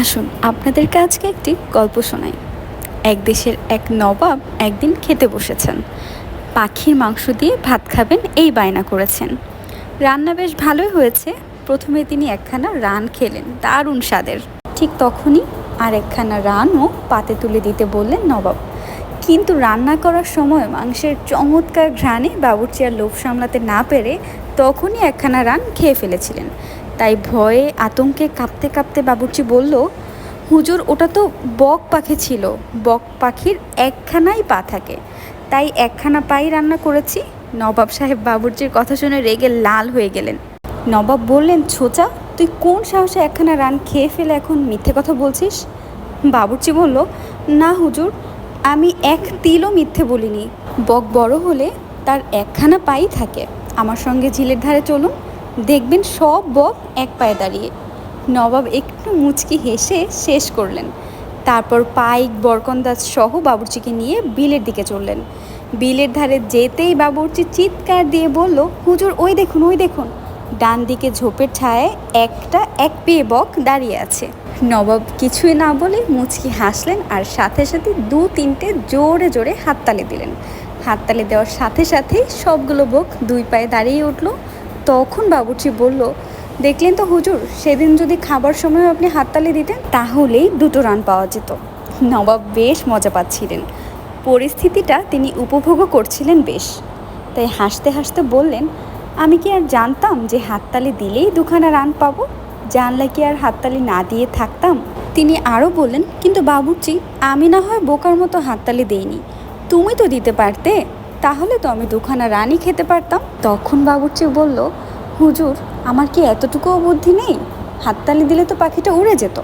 আসুন, আপনাদেরকে আজকে একটি গল্প শোনাই। এক দেশের এক নবাব একদিন খেতে বসেছেন। পাখির মাংস দিয়ে ভাত খাবেন এই বায়না করেছেন। রান্না বেশ ভালোই হয়েছে। প্রথমে তিনি একখানা রান খেলেন, দারুণ স্বাদের। ঠিক তখনই আর একখানা রানও পাতে তুলে দিতে বললেন নবাব। কিন্তু রান্না করার সময় মাংসের চমৎকার ঘ্রাণে বাবুর্চি আর লোভ সামলাতে না পেরে তখনই একখানা রান খেয়ে ফেলেছিলেন। তাই ভয়ে আতঙ্কে কাঁপতে কাঁপতে বাবুর্চি বলল, হুজুর, ওটা তো বক পাখি ছিল। বক পাখির একখানাই পা থাকে। তাই একখানা পাই রান্না করেছি। নবাব সাহেব বাবুর্চির কথা শুনে রেগে লাল হয়ে গেলেন। নবাব বললেন, ছোচা, তুই কোন সাহসে একখানা রান খেয়ে ফেলে এখন মিথ্যে কথা বলছিস? বাবুর্চি বলল, না হুজুর, আমি এক তিলও মিথ্যে বলিনি। বক বড় হলে তার একখানা পাই থাকে। আমার সঙ্গে ঝিলের ধারে চলুন দেখবেন সব বক এক পায়ে দাঁড়িয়ে। নবাব একটু মুচকি হেসে শেষ করলেন। তারপর পাইক বরকন্দাজ সহ বাবুর্চিকে নিয়ে বিলের দিকে চললেন। বিলের ধারে যেতেই বাবুর্চি চিৎকার দিয়ে বলল, হুজুর, ওই দেখুন ওই দেখুন। ডান দিকে ঝোপের ছায়ায় একটা এক পেয়ে বক দাঁড়িয়ে আছে। নবাব কিছুই না বলে মুচকি হাসলেন আর সাথে সাথে দু তিনটে জোরে জোরে হাততালি দিলেন। হাততালি দেওয়ার সাথে সাথেই সবগুলো বক দুই পায়ে দাঁড়িয়ে উঠল। তখন বাবুর্চি বলল, দেখলেন তো হুজুর, সেদিন যদি খাবার সময় আপনি হাততালি দিতেন, তাহলেই দুটো রান পাওয়া যেত। নবাব বেশ মজা পাচ্ছিলেন। পরিস্থিতিটা তিনি উপভোগও করছিলেন বেশ। তাই হাসতে হাসতে বললেন, আমি কি আর জানতাম যে হাততালি দিলেই দুখানা রান পাবো? জানলে কি আর হাততালি না দিয়ে থাকতাম? তিনি আরও বললেন, কিন্তু বাবুর্চি, আমি না হয় বোকার মতো হাততালি দেইনি। তুমি তো দিতে পারতে। তাহলে তো আমি দুখানা রানই খেতে পারতাম। তখন বাবুর্চি বলল, হুজুর, আমার কি এতটুকুও বুদ্ধি নেই? হাততালি দিলে তো পাখিটা উড়ে যেত।